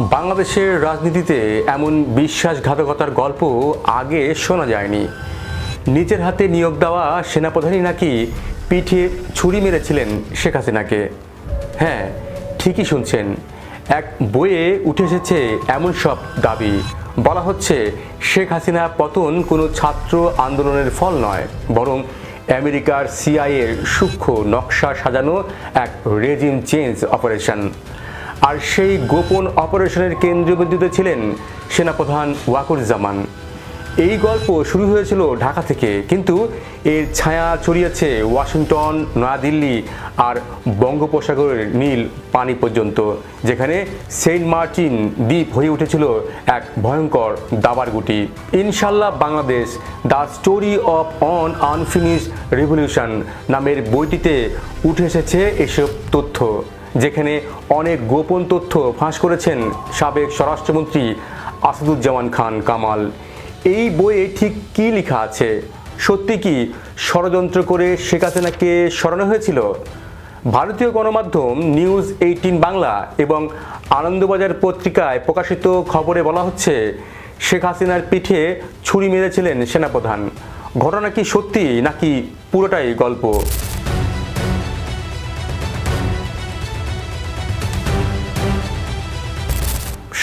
বাংলাদেশের রাজনীতিতে এমন বিশ্বাসঘাতকতার গল্প আগে শোনা যায়নি। নিজের হাতে নিয়োগ দেওয়া সেনাপ্রধানই নাকি পিঠে ছুরি মেরেছিলেন শেখ হাসিনাকে। হ্যাঁ ঠিকই শুনছেন, এক বইয়ে উঠে এসেছে এমন সব দাবি। বলা হচ্ছে, শেখ হাসিনা পতন কোনো ছাত্র আন্দোলনের ফল নয়, বরং আমেরিকার সিআইএর সূক্ষ্ম নকশা সাজানো এক রেজিম চেঞ্জ অপারেশন। আর সেই গোপন অপারেশনের কেন্দ্রবিন্দুতে ছিলেন সেনাপ্রধান ওয়াকুরুজ্জামান। এই গল্প শুরু হয়েছিল ঢাকা থেকে, কিন্তু এর ছায়া ছড়িয়েছে ওয়াশিংটন, নয়াদিল্লি আর বঙ্গোপসাগরের নীল পানি পর্যন্ত, যেখানে সেন্ট মার্টিন দ্বীপ হয়ে উঠেছিল এক ভয়ঙ্কর দাবার গুটি। ইনশাল্লাহ Bangladesh, the story of an unfinished revolution নামের বইটিতে উঠে এসেছে এসব তথ্য। যেখানে অনেক গোপন তথ্য ফাঁস করেছেন সাবেক স্বরাষ্ট্রমন্ত্রী আসাদুজ্জামান খান কামাল। এই বইয়ে ঠিক কী লেখা আছে? সত্যি কি ষড়যন্ত্র করে শেখ হাসিনাকে সরানো হয়েছিল? ভারতীয় গণমাধ্যম নিউজ এইটিন বাংলা এবং আনন্দবাজার পত্রিকায় প্রকাশিত খবরে বলা হচ্ছে, শেখ হাসিনার পিঠে ছুরি মেরেছিলেন সেনাপ্রধান। ঘটনা কি সত্যি নাকি পুরোটাই গল্প?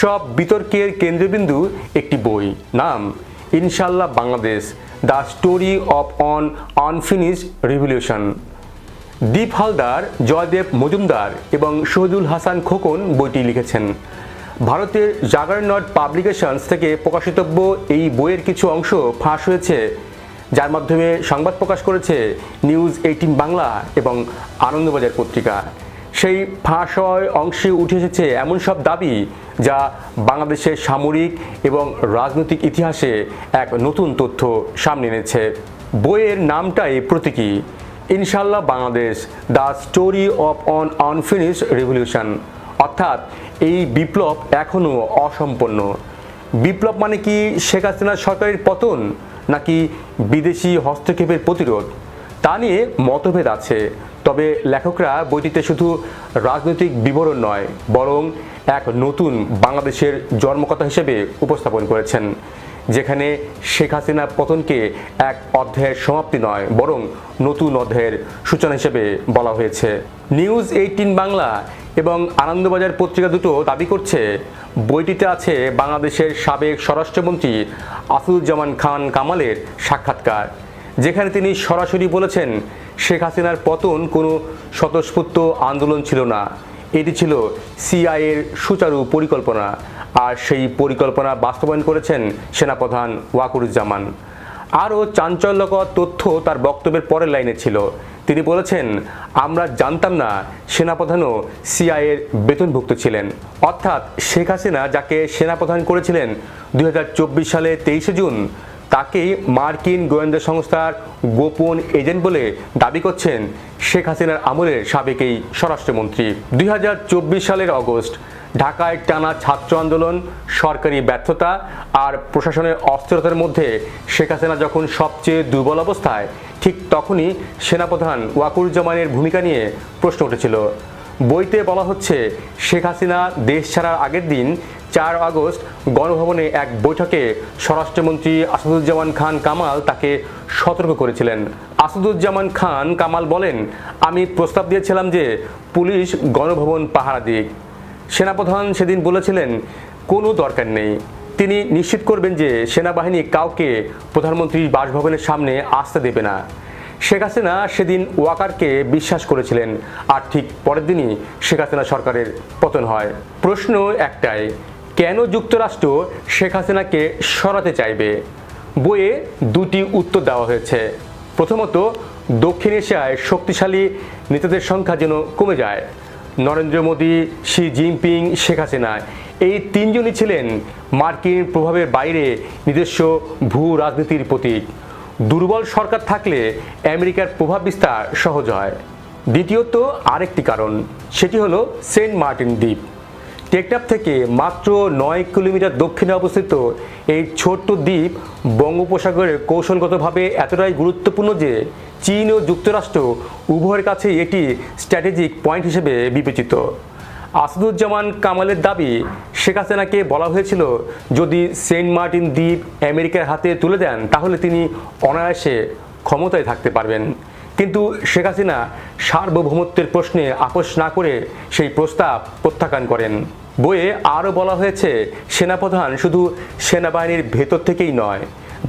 সব বিতর্কের কেন্দ্রবিন্দু একটি বই। নাম ইনশাল্লাহ Bangladesh, the story of an unfinished revolution. Deep Haldar, Joydeb Majumdar এবং শহীদুল হাসান খোকন বইটি লিখেছেন। ভারতের জাগারনট পাবলিকেশনস থেকে প্রকাশিতব্য এই বইয়ের কিছু অংশ ফাঁস হয়েছে, যার মাধ্যমে সংবাদ প্রকাশ করেছে নিউজ এইটিন বাংলা এবং আনন্দবাজার পত্রিকা। সেই ফাঁস হওয়ার অংশে উঠে এসেছে এমন সব দাবি যা বাংলাদেশের সামরিক এবং রাজনৈতিক ইতিহাসে এক নতুন তথ্য সামনে এনেছে। বইয়ের নামটাই প্রতীকী। ইনশাল্লাহ Bangladesh, the story of an unfinished revolution. অর্থাৎ এই বিপ্লব এখনও অসম্পন্ন বিপ্লব মানে কি শেখ হাসিনার সরকারের পতন, নাকি বিদেশি হস্তক্ষেপের প্রতিরোধ? তা নিয়ে মতভেদ আছে। তবে লেখকরা বইটিতে শুধু রাজনৈতিক বিবরণ নয়, বরং এক নতুন বাংলাদেশের জন্মকথা হিসেবে উপস্থাপন করেছেন, যেখানে শেখ হাসিনা পতনকে এক অধ্যায়ের সমাপ্তি নয়, বরং নতুন অধ্যায়ের সূচনা হিসেবে বলা হয়েছে। নিউজ এইটিন বাংলা এবং আনন্দবাজার পত্রিকা দুটো দাবি করছে, বইটিতে আছে বাংলাদেশের সাবেক স্বরাষ্ট্রমন্ত্রী আসুজ্জামান খান কামালের সাক্ষাৎকার। যেখানে তিনি সরাসরি বলেছেন, শেখ হাসিনার পতন কোনো স্বতঃস্ফূর্ত আন্দোলন ছিল না। এটি ছিল সিআইয়ের সুচারু পরিকল্পনা। আর সেই পরিকল্পনা বাস্তবায়ন করেছেন সেনাপ্রধান ওয়াকুরুজ্জামান। আরও চাঞ্চল্যকর তথ্য তার বক্তব্যের পরের লাইনে ছিল। তিনি বলেছেন, আমরা জানতাম না সেনাপ্রধানও সিআইয়ের বেতনভুক্ত ছিলেন। অর্থাৎ শেখ হাসিনা যাকে সেনাপ্রধান করেছিলেন দু হাজার চব্বিশ সালে তেইশে জুন তাকেই মার্কিন গোয়েন্দা সংস্থার গোপন এজেন্ট বলে দাবি করছেন শেখ হাসিনার আমলের সাবেক এই স্বরাষ্ট্রমন্ত্রী। দুই হাজার চব্বিশ সালের অগস্ট ঢাকায় টানা ছাত্র আন্দোলন, সরকারি ব্যর্থতা আর প্রশাসনের অস্থিরতার মধ্যে শেখ হাসিনা যখন সবচেয়ে দুর্বল অবস্থায়, ঠিক তখনই সেনাপ্রধান ওয়াকুরুজ্জামানের ভূমিকা নিয়ে প্রশ্ন উঠেছিল। বইতে বলা হচ্ছে, শেখ হাসিনা দেশ ছাড়ার আগের দিন চার আগস্ট গণভবনে এক বৈঠকে স্বরাষ্ট্রমন্ত্রী আসাদুজ্জামান খান কামাল তাকে সতর্ক করেছিলেন। আসাদুজ্জামান খান কামাল বলেন, আমি প্রস্তাব দিয়েছিলাম যে পুলিশ গণভবন পাহারা দিক। সেনাপ্রধান সেদিন বলেছিলেন, কোনো দরকার নেই। তিনি নিশ্চিত করবেন যে সেনাবাহিনী কাউকে প্রধানমন্ত্রীর বাসভবনের সামনে আসতে দেবে না। শেখ হাসিনা সেদিন ওয়াকারকে বিশ্বাস করেছিলেন, আর ঠিক পরের দিনই শেখ হাসিনা সরকারের পতন হয়। প্রশ্ন একটাই কেন যুক্তরাষ্ট্র শেখ হাসিনাকে সরাতে চাইবে? বইয়ে দুটি উত্তর দেওয়া হয়েছে। প্রথমত, দক্ষিণ এশিয়ায় শক্তিশালী নেতাদের সংখ্যা যেন কমে যায়। নরেন্দ্র মোদী, শি জিনপিং, শেখ হাসিনা এই তিনজনই ছিলেন মার্কিন প্রভাবের বাইরে নিজস্ব ভূ রাজনীতির প্রতীক। দুর্বল সরকার থাকলে আমেরিকার প্রভাব বিস্তার সহজ হয়। দ্বিতীয়ত, আরেকটি কারণ, সেটি হলো সেন্ট মার্টিন দ্বীপ। টেকটাপ থেকে মাত্র নয় কিলোমিটার দক্ষিণে অবস্থিত এই ছোট্ট দ্বীপ বঙ্গোপসাগরের কৌশলগতভাবে এতটাই গুরুত্বপূর্ণ যে চীন ও যুক্তরাষ্ট্র উভয়ের কাছে এটি স্ট্র্যাটেজিক পয়েন্ট হিসেবে বিবেচিত। আসাদুজ্জামান কামালের দাবি, শেখ হাসিনাকে বলা হয়েছিল, যদি সেন্ট মার্টিন দ্বীপ আমেরিকার হাতে তুলে দেন, তাহলে তিনি অনায়াসে ক্ষমতায় থাকতে পারবেন। কিন্তু শেখ হাসিনা সার্বভৌমত্বের প্রশ্নে আপোষ না করে সেই প্রস্তাব প্রত্যাখ্যান করেন। বইয়ে আরও বলা হয়েছে, সেনাপ্রধান শুধু সেনাবাহিনীর ভেতর থেকেই নয়,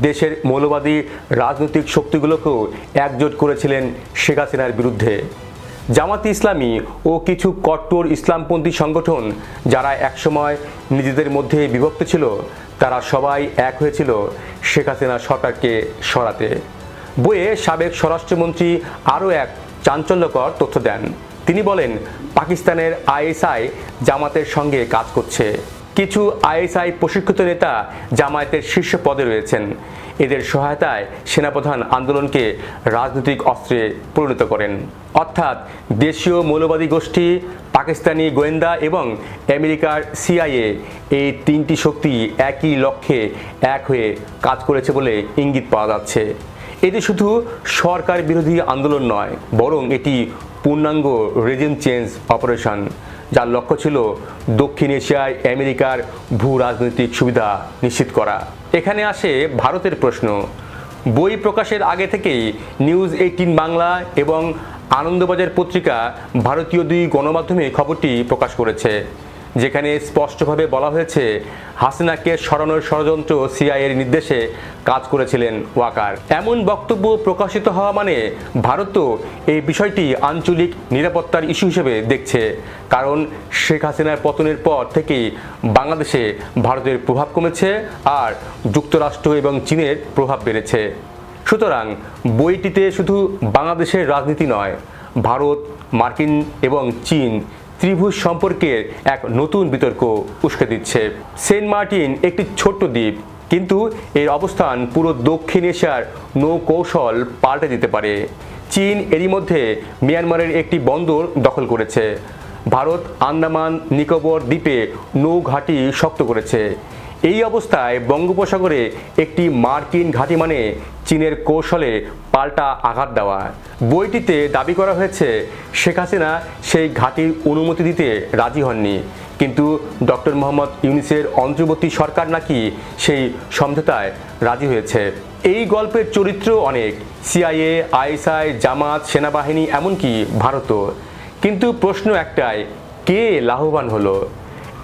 দেশের মৌলবাদী রাজনৈতিক শক্তিগুলোকেও একজোট করেছিলেন শেখ হাসিনার বিরুদ্ধে। জামাতি ইসলামী ও কিছু কট্টর ইসলামপন্থী সংগঠন যারা একসময় নিজেদের মধ্যে বিভক্ত ছিল, তারা সবাই এক হয়েছিল শেখ হাসিনা সরকারকে সরাতে। বইয়ে সাবেক স্বরাষ্ট্রমন্ত্রী আরও এক চাঞ্চল্যকর তথ্য দেন। তিনি বলেন, পাকিস্তানের আইএসআই জামাতের সঙ্গে কাজ করছে। কিছু আইএসআই প্রশিক্ষিত নেতা জামায়াতের শীর্ষ পদে রয়েছেন। এদের সহায়তায় সেনাপ্রধান আন্দোলনকে রাজনৈতিক অস্ত্রে পরিণত করেন। অর্থাৎ দেশীয় মৌলবাদী গোষ্ঠী, পাকিস্তানি গোয়েন্দা এবং আমেরিকার সিআইএ এই তিনটি শক্তি একই লক্ষ্যে এক হয়ে কাজ করেছে বলে ইঙ্গিত পাওয়া যাচ্ছে। এটি শুধু সরকার বিরোধী আন্দোলন নয়, বরং এটি পূর্ণাঙ্গ রেজিম চেঞ্জ অপারেশন, যার লক্ষ্য ছিল দক্ষিণ এশিয়ায় আমেরিকার ভূ রাজনৈতিক সুবিধা নিশ্চিত করা। এখানে আসে ভারতের প্রশ্ন, বই প্রকাশের আগে থেকেই নিউজ এইটিন বাংলা এবং আনন্দবাজার পত্রিকা ভারতীয় দুই গণমাধ্যমে খবরটি প্রকাশ করেছে। যেখানে স্পষ্টভাবে বলা হয়েছে, হাসিনাকে সরানোর ষড়যন্ত্র সিআইয়ের নির্দেশে কাজ করেছিলেন ওয়াকার। এমন বক্তব্য প্রকাশিত হওয়া মানে ভারতও এই বিষয়টি আঞ্চলিক নিরাপত্তার ইস্যু হিসেবে দেখছে। কারণ শেখ হাসিনার পতনের পর থেকেই বাংলাদেশে ভারতের প্রভাব কমেছে আর যুক্তরাষ্ট্র এবং চীনের প্রভাব বেড়েছে। সুতরাং বইটিতে শুধু বাংলাদেশের রাজনীতি নয়, ভারত, মার্কিন এবং চীন ত্রিভুজ সম্পর্কে এক নতুন বিতর্ক উস্কে দিচ্ছে। সেন্ট মার্টিন একটি ছোট্ট দ্বীপ, কিন্তু এর অবস্থান পুরো দক্ষিণ এশিয়ার নৌকৌশল পাল্টে দিতে পারে। চীন এরই মধ্যে মিয়ানমারের একটি বন্দর দখল করেছে। ভারত আন্দামান নিকোবর দ্বীপে নৌঘাঁটি শক্ত করেছে। এই অবস্থায় বঙ্গোপসাগরে একটি মার্কিন ঘাঁটি মানে চীনের কৌশলে পাল্টা আঘাত দেওয়া। বইটিতে দাবি করা হয়েছে, শেখ হাসিনা সেই ঘাঁটির অনুমতি দিতে রাজি হননি। কিন্তু ডক্টর মোহাম্মদ ইউনিসের অন্তর্বর্তী সরকার নাকি সেই সমঝোতায় রাজি হয়েছে। এই গল্পের চরিত্র অনেক, সিআইএ, আইএসআই, জামাত, সেনাবাহিনী, এমনকি ভারতও। কিন্তু প্রশ্ন একটাই, কে লাভবান হলো?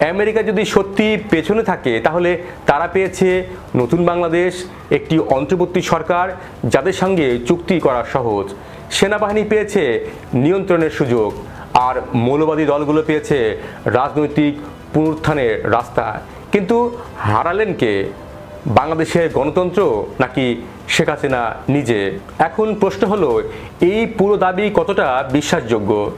আমেরিকা যদি সত্যি পেছনে থাকে, তাহলে তারা পেয়েছে নতুন বাংলাদেশ, একটি অন্তর্বর্তী সরকার, যাদের সঙ্গে চুক্তি করা সহজ। সেনাবাহিনী পেয়েছে নিয়ন্ত্রণের সুযোগ, আর মৌলবাদী দলগুলো পেয়েছে রাজনৈতিক পুনরুত্থানের রাস্তা। কিন্তু হারালেন কে? বাংলাদেশের গণতন্ত্র নাকি শেখ হাসিনা নিজে? এখন প্রশ্ন হলো, এই পুরো দাবি কতটা বিশ্বাসযোগ্য?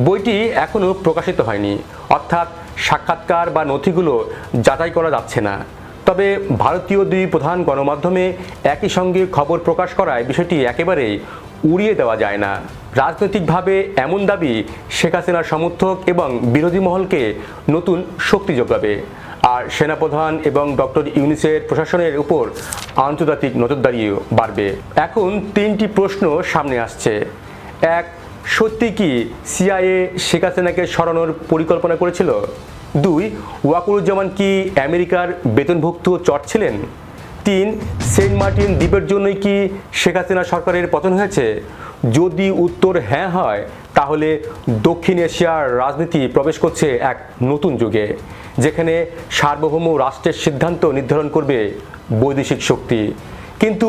বইটি এখনও প্রকাশিত হয়নি। অর্থাৎ সাক্ষাৎকার বা নথিগুলো যাচাই করা যাচ্ছে না। তবে ভারতীয় দুই প্রধান গণমাধ্যমে একই সঙ্গে খবর প্রকাশ করায় বিষয়টি একেবারেই উড়িয়ে দেওয়া যায় না। রাজনৈতিকভাবে এমন দাবি শেখ হাসিনার সমর্থক এবং বিরোধী মহলকে নতুন শক্তি যোগাবে। আর সেনাপ্রধান এবং ডক্টর ইউনিসের প্রশাসনের উপর আন্তর্জাতিক নজরদারিও বাড়বে। এখন তিনটি প্রশ্ন সামনে আসছে। এক সত্যি কি সিআইএ শেখ হাসিনাকে সরানোর পরিকল্পনা করেছিল? দুই, ওয়াকুরুজ্জামান কি আমেরিকার বেতনভুক্ত চট ছিলেন? তিন, সেন্ট মার্টিন দ্বীপের জন্যই কি শেখ হাসিনা সরকারের পতন হয়েছে? যদি উত্তর হ্যাঁ হয়, তাহলে দক্ষিণ এশিয়ার রাজনীতি প্রবেশ করছে এক নতুন যুগে, যেখানে সার্বভৌম রাষ্ট্রের সিদ্ধান্ত নির্ধারণ করবে বৈদেশিক শক্তি। কিন্তু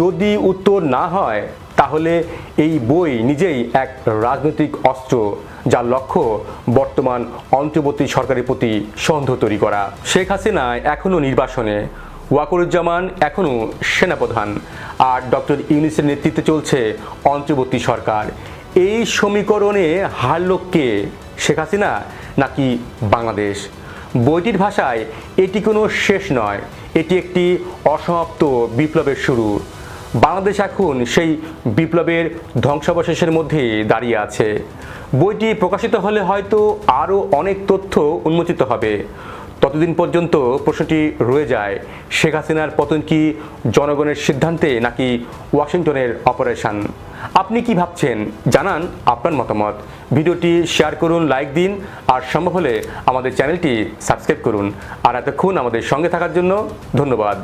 যদি উত্তর না হয় তাহলে এই বই নিজেই এক রাজনৈতিক অস্ত্র যার লক্ষ্য বর্তমান অন্তর্বর্তী সরকারের প্রতি সন্দেহ তৈরি করা। শেখ হাসিনা এখনও নির্বাসনে। ওয়াকরুজ্জামান এখনও সেনাপ্রধান। আর ডক্টর ইউনিসের নেতৃত্বে চলছে অন্তর্বর্তী সরকার। এই সমীকরণে হারল কে? শেখ হাসিনা নাকি বাংলাদেশ? বইটির ভাষায় এটি কোনো শেষ নয়। এটি একটি অসমাপ্ত বিপ্লবের শুরু। বাংলাদেশ এখন সেই বিপ্লবের ধ্বংসাবশেষের মধ্যে দাঁড়িয়ে আছে। বইটি প্রকাশিত হলে হয়তো আরও অনেক তথ্য উন্মোচিত হবে। ততদিন পর্যন্ত প্রশ্নটি রয়ে যায়, শেখ হাসিনার পতন কি জনগণের সিদ্ধান্তে নাকি ওয়াশিংটনের অপারেশন? আপনি কি ভাবছেন? জানান আপনার মতামত। ভিডিওটি শেয়ার করুন, লাইক দিন, আর সম্ভব হলে আমাদের চ্যানেলটি সাবস্ক্রাইব করুন। আর এতক্ষণ আমাদের সঙ্গে থাকার জন্য ধন্যবাদ।